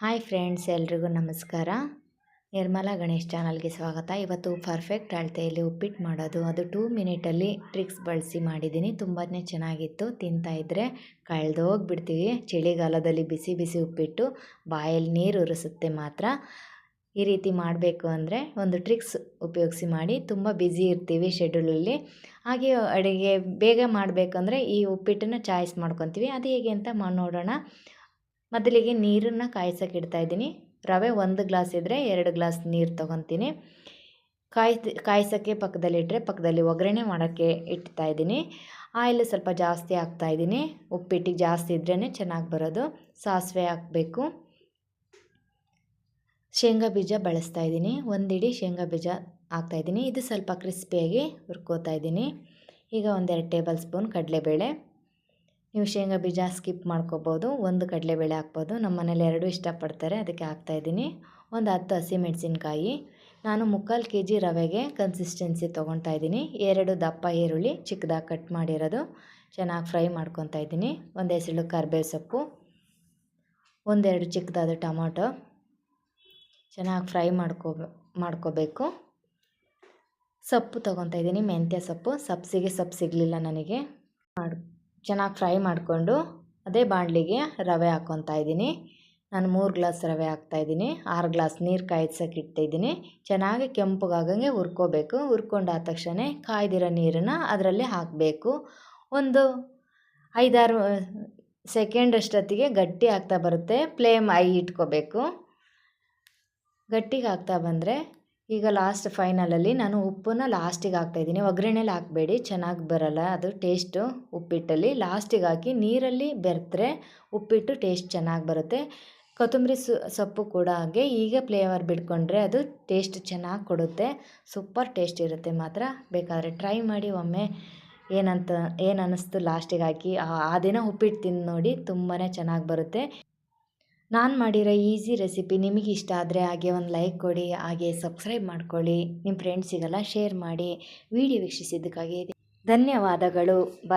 Hi friends, ಎಲ್ರಿಗೂ ನಮಸ್ಕಾರ. ನಿರ್ಮಲಾ ಗಣೇಶ್ ಚಾನಲ್ಗೆ ಸ್ವಾಗತ. ಇವತ್ತು ಪರ್ಫೆಕ್ಟ್ ಅಳತೆಯಲ್ಲಿ ಉಪ್ಪಿಟ್ಟು ಮಾಡೋದು, ಅದು ಟೂ ಮಿನಿಟಲ್ಲಿ ಟ್ರಿಕ್ಸ್ ಬಳಸಿ ಮಾಡಿದ್ದೀನಿ. ತುಂಬಾ ಚೆನ್ನಾಗಿತ್ತು. ತಿಂತಾಯಿದ್ರೆ ಕಳೆದೋಗ್ಬಿಡ್ತೀವಿ ಚಳಿಗಾಲದಲ್ಲಿ ಬಿಸಿ ಬಿಸಿ ಉಪ್ಪಿಟ್ಟು, ಬಾಯಲ್ಲಿ ನೀರು ಉರಿಸುತ್ತೆ ಮಾತ್ರ. ಈ ರೀತಿ ಮಾಡಬೇಕು ಅಂದರೆ ಒಂದು ಟ್ರಿಕ್ಸ್ ಉಪಯೋಗಿಸಿ ಮಾಡಿ. ತುಂಬ ಬ್ಯುಸಿ ಇರ್ತೀವಿ ಶೆಡ್ಯೂಲಲ್ಲಿ ಹಾಗೆ ಅಡುಗೆ ಬೇಗ ಮಾಡಬೇಕಂದ್ರೆ ಈ ಉಪ್ಪಿಟ್ಟನ್ನು ಚಾಯ್ಸ್ ಮಾಡ್ಕೊತೀವಿ. ಅದು ಹೇಗೆ ಅಂತ ನೋಡೋಣ. ಮೊದಲಿಗೆ ನೀರನ್ನು ಕಾಯಿಸೋಕೆ ಇಡ್ತಾ ಇದ್ದೀನಿ. ರವೆ ಒಂದು ಗ್ಲಾಸ್ ಇದ್ದರೆ ಎರಡು ಗ್ಲಾಸ್ ನೀರು ತೊಗೊತೀನಿ. ಕಾಯಿ ಕಾಯಿಸೋಕ್ಕೆ ಪಕ್ಕದಲ್ಲಿಟ್ಟರೆ ಪಕ್ಕದಲ್ಲಿ ಒಗ್ಗರಣೆ ಮಾಡೋಕ್ಕೆ ಇಡ್ತಾ ಇದ್ದೀನಿ. ಆಯಿಲ್ ಸ್ವಲ್ಪ ಜಾಸ್ತಿ ಹಾಕ್ತಾ ಇದ್ದೀನಿ. ಉಪ್ಪಿಟ್ಟಿಗೆ ಜಾಸ್ತಿ ಇದ್ರೇ ಚೆನ್ನಾಗಿ ಬರೋದು. ಸಾಸಿವೆ ಹಾಕಬೇಕು. ಶೇಂಗಾ ಬೀಜ ಬಳಸ್ತಾ ಇದ್ದೀನಿ. ಒಂದಿಡಿ ಶೇಂಗಾ ಬೀಜ ಹಾಕ್ತಾಯಿದ್ದೀನಿ ಇದು ಸ್ವಲ್ಪ ಕ್ರಿಸ್ಪಿಯಾಗಿ ಹುರ್ಕೋತಾ ಇದ್ದೀನಿ. ಈಗ ಒಂದೆರಡು ಟೇಬಲ್ ಸ್ಪೂನ್ ಕಡಲೆಬೇಳೆ. ನೀವು ಶೇಂಗಾ ಬೀಜ ಸ್ಕಿಪ್ ಮಾಡ್ಕೋಬೋದು, ಒಂದು ಕಡಲೆಬೇಳೆ ಹಾಕ್ಬೋದು. ನಮ್ಮ ಮನೇಲಿ ಎರಡು ಇಷ್ಟಪಡ್ತಾರೆ, ಅದಕ್ಕೆ ಹಾಕ್ತಾಯಿದ್ದೀನಿ ಒಂದು ಹತ್ತು ಹಸಿಮೆಣಸಿನ್ಕಾಯಿ. ನಾನು ಮುಕ್ಕಾಲು ಕೆ ಜಿ ರವೆಗೆ ಕನ್ಸಿಸ್ಟೆನ್ಸಿ ತೊಗೊತಾ ಇದ್ದೀನಿ. ಎರಡು ದಪ್ಪ ಈರುಳ್ಳಿ ಚಿಕ್ಕದಾಗಿ ಕಟ್ ಮಾಡಿರೋದು. ಚೆನ್ನಾಗಿ ಫ್ರೈ ಮಾಡ್ಕೊತಾ ಇದ್ದೀನಿ. ಒಂದು ಹೆಸಳು ಕರ್ಬೇವು ಸೊಪ್ಪು. ಒಂದೆರಡು ಚಿಕ್ಕದಾದ ಟೊಮೊಟೊ. ಚೆನ್ನಾಗಿ ಫ್ರೈ ಮಾಡ್ಕೋ, ಮಾಡ್ಕೋಬೇಕು. ಸೊಪ್ಪು ತೊಗೊತಾ ಇದ್ದೀನಿ. ಮೆಂತ್ಯ ಸೊಪ್ಪು. ಸೊಪ್ಪು ಸಿಗಲಿಲ್ಲ ನನಗೆ. ಚೆನ್ನಾಗಿ ಫ್ರೈ ಮಾಡಿಕೊಂಡು ಅದೇ ಬಾಣಲಿಗೆ ರವೆ ಹಾಕ್ಕೊತಾ ಇದ್ದೀನಿ. ನಾನು ಮೂರು ಗ್ಲಾಸ್ ರವೆ ಹಾಕ್ತಾಯಿದ್ದೀನಿ ಆರು ಗ್ಲಾಸ್ ನೀರು ಕಾಯ್ಸೋಕೆ ಇಟ್ಟಿದ್ದೀನಿ ಚೆನ್ನಾಗಿ ಕೆಂಪಗಾಗಂಗೆ ಹುರ್ಕೋಬೇಕು. ಹುರ್ಕೊಂಡಾದ ತಕ್ಷಣ ಕಾಯ್ದಿರೋ ನೀರನ್ನು ಅದರಲ್ಲಿ ಹಾಕಬೇಕು. ಒಂದು ಐದಾರು ಸೆಕೆಂಡ್ ಅಷ್ಟೊತ್ತಿಗೆ ಗಟ್ಟಿ ಆಗ್ತಾ ಬರುತ್ತೆ. ಫ್ಲೇಮ್ ಐ ಇಟ್ಕೋಬೇಕು. ಗಟ್ಟಿಗೆ ಹಾಕ್ತಾ ಬಂದರೆ ಈಗ ಲಾಸ್ಟ್ ಫೈನಲಲ್ಲಿ ನಾನು ಉಪ್ಪನ್ನು ಲಾಸ್ಟಿಗೆ ಹಾಕ್ತಾಯಿದ್ದೀನಿ ಒಗ್ಗರಣೆಲಿ ಹಾಕಬೇಡಿ, ಚೆನ್ನಾಗಿ ಬರಲ್ಲ ಅದು ಟೇಸ್ಟು ಉಪ್ಪಿಟ್ಟಲ್ಲಿ. ಲಾಸ್ಟಿಗೆ ಹಾಕಿ ನೀರಲ್ಲಿ ಬೆರೆತ್ರೆ ಉಪ್ಪಿಟ್ಟು ಟೇಸ್ಟ್ ಚೆನ್ನಾಗಿ ಬರುತ್ತೆ. ಕೊತ್ತಂಬರಿ ಸೊಪ್ಪು ಕೂಡ ಹಾಗೆ. ಈಗ ಫ್ಲೇವರ್ ಬಿಟ್ಕೊಂಡ್ರೆ ಅದು ಟೇಸ್ಟ್ ಚೆನ್ನಾಗಿ ಕೊಡುತ್ತೆ. ಸೂಪರ್ ಟೇಸ್ಟ್ ಇರುತ್ತೆ ಮಾತ್ರ. ಬೇಕಾದರೆ ಟ್ರೈ ಮಾಡಿ ಒಮ್ಮೆ ಏನಂತ ಏನು ಅನ್ನಿಸ್ತು ಲಾಸ್ಟಿಗೆ ಹಾಕಿ. ಆ ದಿನ ಉಪ್ಪಿಟ್ಟು ತಿಂದು ನೋಡಿ ತುಂಬಾ ಚೆನ್ನಾಗಿ ಬರುತ್ತೆ. ನಾನು ಮಾಡಿರೋ ಈಸಿ ರೆಸಿಪಿ ನಿಮಗೆ ಇಷ್ಟ ಆದರೆ ಹಾಗೆ ಒಂದು ಲೈಕ್ ಕೊಡಿ, ಹಾಗೆ ಸಬ್ಸ್ಕ್ರೈಬ್ ಮಾಡ್ಕೊಳ್ಳಿ. ನಿಮ್ಮ ಫ್ರೆಂಡ್ಸಿಗೆಲ್ಲ ಶೇರ್ ಮಾಡಿ. ವಿಡಿಯೋ ವೀಕ್ಷಿಸಿದ್ದಕ್ಕಾಗಿ ಧನ್ಯವಾದಗಳು.